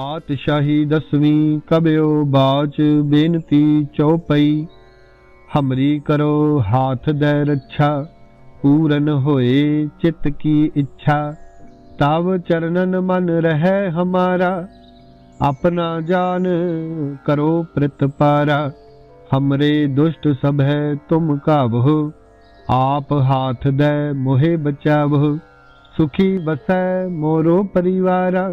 ਪਾਤਸ਼ਾਹੀ ਦਸਵੀਂ ਕਬਿਓ ਬਾਚ ਬੇਨਤੀ ਚਉਪਈ, ਹਮਰੀ ਕਰੋ ਹਾਥ ਦੇ ਰੱਛਾ, ਪੂਰਨ ਹੋਏ ਚਿਤ ਕੀ ਇੱਛਾ। ਤਵ ਚਰਨਨ ਮਨ ਰਹਿ ਹਮਾਰਾ, ਆਪਣਾ ਜਾਨ ਕਰੋ ਪ੍ਰਿਤ ਪਾਰਾ। ਹਮਰੇ ਦੁਸ਼ਟ ਸਭ ਹੈ ਤੁਮ ਕਾਬਹੁ ਆਪ ਹਾਥ ਦੇ ਮੋਹਿ ਬਚਾਵਹੁ। ਸੁਖੀ ਬਸੈ ਮੋਰੋ ਪਰਿਵਾਰਾ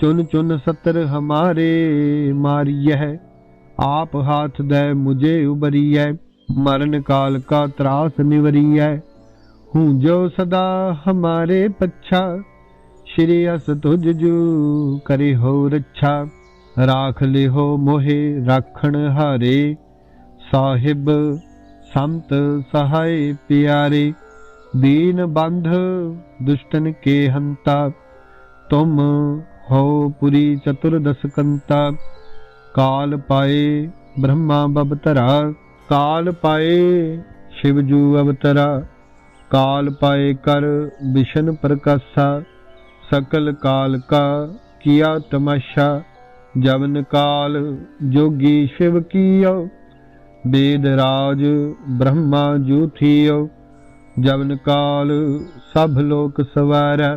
ਚੁਨ ਚੁਨ ਸਤਰ ਹਮਾਰੇ ਮਾਰੀਐ, ਆਪ ਹਾਥ ਦੇ ਮੁਝੇ ਉਬਰੀਐ, ਮਰਨ ਕਾਲ ਕਾ ਤਰਾਸ ਨਿਵਰੀਐ। ਹੂੰ ਜੋ ਸਦਾ ਹਮਾਰੇ ਪੱਛਾ, ਸ਼੍ਰੀ ਅਸ ਤੁਜ ਜੂ ਕਰੇ ਹੋ ਰੱਛਾ। ਰਾਖ ਲਿਹੋ ਮੋਹੇ ਰਾਖਣ ਹਾਰੇ, ਸਾਹਿਬ ਸੰਤ ਸਹਾਇ ਪਿਆਰੇ। ਦੀਨ ਬੰਧ ਦੁਸ਼ਟਨ ਕੇ ਹੰਤਾ, ਤੁਮ ਹੋ ਪੁਰੀ ਚਤੁਰਦਸ਼ਕੰਤਾ ਕਾਲ ਪਾਏ ਬ੍ਰਹਮਾ ਬਵਤਰਾ ਕਾਲ ਪਾਏ ਸ਼ਿਵ ਜੂ ਅਵਤਰਾ ਕਾਲ ਪਾਏ ਕਰ ਵਿਸ਼ਨ ਪ੍ਰਕਾਸ਼ਾ ਸਕਲ ਕਾਲ ਕਾ ਕੀਆ ਤਮਾਸ਼ਾ ਜਵਨ ਕਾਲ ਜੋਗੀ ਸ਼ਿਵ ਕੀਓ ਵੇਦ ਰਾਜ ਬ੍ਰਹਮਾ ਜੂਥੀਓ ਜਵਨ ਕਾਲ ਸਭ ਲੋਕ ਸਵਾਰਾ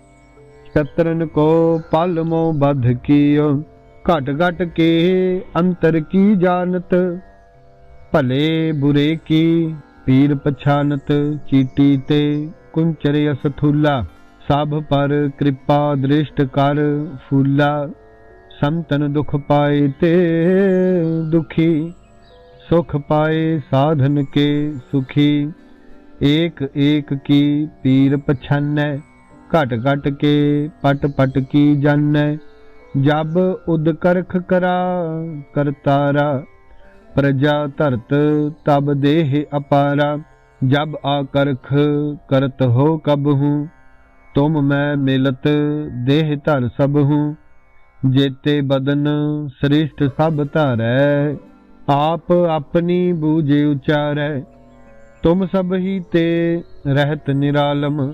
शत्रन को पालमो बध कियो। घट घट के अंतर की जानत, भले बुरे की पीर पछानत, चीटी ते कुंचर असथूला। सब पर कृपा दृष्ट कर फूला। संतन दुख पाए ते दुखी। सुख पाए साधन के सुखी। एक एक की पीर पछानै ਘਟ ਘਟ ਕੇ ਪਟ ਪਟ ਕੀ ਜਾਣੈ, ਜਬ ਉਦ ਕਰਖ ਕਰਾ ਕਰਤਾਰਾ, ਪ੍ਰਜਾ ਧਰਤ ਤਬ ਦੇਹ ਅਪਾਰਾ, ਜਬ ਆਕਰਖ ਕਰਤ ਹੋ ਕਬਹੂ ਤੁਮ ਮੈਂ ਮਿਲਤ ਦੇਹ ਧਰ ਸਬਹੂ ਜੇਤੇ ਬਦਨ ਸ੍ਰਿਸ਼ਟ ਸਭ ਧਾਰੈ, ਆਪ ਆਪਣੀ ਬੂਝੇ ਉਚਾਰੈ, ਤੁਮ ਸਭ ਹੀ ਤੇ ਰਹਿਤ ਨਿਰਾਲਮ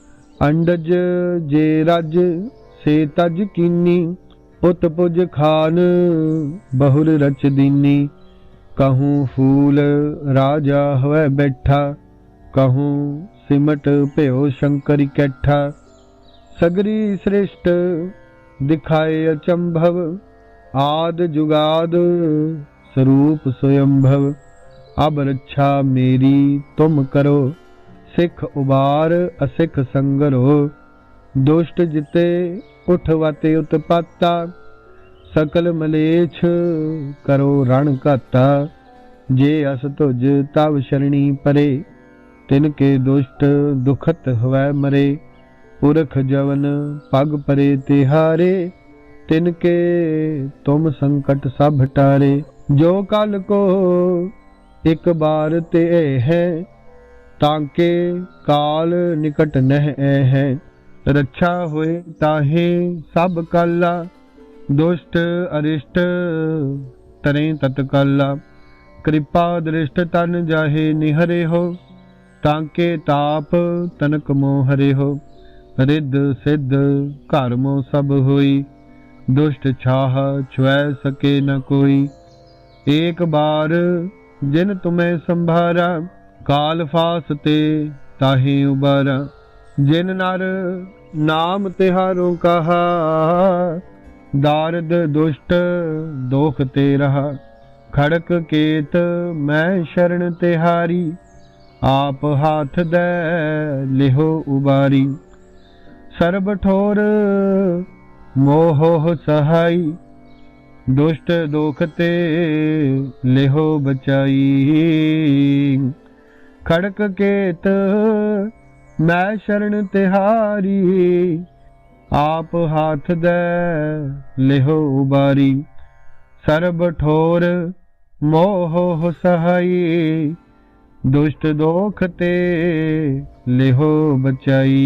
ਅੰਡਜ ਜੇ ਰਜ, ਸੇ ਤਜ ਕੀਨੀ, ਪੁੱਤ ਪੁਜ ਖਾਨ ਬਹੁਰ ਰਚ ਦੀਨੀ। ਕਹੂੰ ਫੂਲ ਰਾਜਾ ਹੋਇ ਬੈਠਾ, ਕਹੂੰ ਸਿਮਟ ਭਇਓ ਸ਼ੰਕਰ ਇਕੱਠਾ ਸਗਰੀ ਸ੍ਰਿਸ਼ਟ ਦਿਖਾਏ ਅਚੰਭਵ, ਆਦ ਜੁਗਾਦ ਸਰੂਪ ਸਵਯੰਭਵ ਅਬ ਰੱਛਾ ਮੇਰੀ ਤੁਮ ਕਰੋ ਸਿੱਖ ਉਬਾਰ, ਅਸਿੱਖ ਸੰਗਰੋ। ਦੁਸ਼ਟ ਜਿਤੇ ਉਠ ਵਤੇ ਉਤਪਾਤਾ। ਸਕਲ ਮਲੇਛ ਕਰੋ ਰਣ ਘਾਤਾ। ਜੇ ਅਸ ਤੁਜ ਤਵ ਸ਼ਰਣੀ ਪਰੇ, ਤਿਨ ਕੇ ਦੁਸ਼ਟ ਦੁਖਤ ਹਵੈ ਮਰੇ। ਪੁਰਖ ਜਵਨ ਪਗ ਪਰੇ ਤਿਹਾਰੇ, ਤਿਨ ਕੇ ਤੁਮ ਸੰਕਟ ਸਭ ਟਾਰੇ। ਜੋ ਕਲ ਕੋ ਇੱਕ ਬਾਰ ਤੇ ਹੈ ਤਾਂਕੇ ਕਾਲ ਨਿਕਟ ਨਹਿ ਹੈ ਰੱਛਾ ਹੋਏ ਤਾਹੇ ਸਭ ਕਾਲਾ ਦੁਸ਼ਟ ਅਰਿਸ਼ਟ ਤਰੇ ਤਤਕਾਲਾ ਕਿਰਪਾ ਦ੍ਰਿਸ਼ਟ ਤਨ ਜਾਹੇ ਨਿਹਰੇ ਹੋ ਤਾਂਕੇ ਤਾਪ ਤਨਕ ਮੋਹ ਹਰੇ ਹੋ ਰਿੱਧ ਸਿੱਧ ਘਰ ਮੋ ਸਭ ਹੋਈ ਦੁਸ਼ਟ ਛਾਹ ਛੁਐ ਸਕੇ ਨ ਕੋਈ ਏਕ ਬਾਰ ਜਿਨ ਤੁਮੈ ਸੰਭਾਰਾ ਕਾਲ ਫਾਸ ਤੇ ਤਾਹੀ ਉਬਾਰਾ, ਜਿਨ ਨਰ ਨਾਮ ਤਿਹਾਰੋ ਕਹਾ, ਦਾਰਦ ਦੁਸ਼ਟ ਦੋਖ ਤੇ ਰਹਾ, ਖੜਕ ਕੇਤ ਮੈਂ ਸ਼ਰਨ ਤਿਹਾਰੀ, ਆਪ ਹੱਥ ਦੇ ਲਿਹੋ ਉਬਾਰੀ। ਸਰਬ ਠੋਰ ਮੋਹ ਸਹਾਈ, ਦੁਸ਼ਟ ਦੋਖ ਤੇ ਲਿਹੋ ਬਚਾਈ। ਖੜਕ ਕੇਤ ਮੈਂ ਸ਼ਰਨ ਤਿਹਾਰੀ। ਆਪ ਹਾਥ ਦੇ ਲਿਹੋ ਬਾਰੀ, ਸਰਬ ਠੋਰ ਮੋਹ ਸਹਾਈ ਦੁਸ਼ਟ ਦੋਖ ਤੇ ਲਿਹੋ ਬਚਾਈ।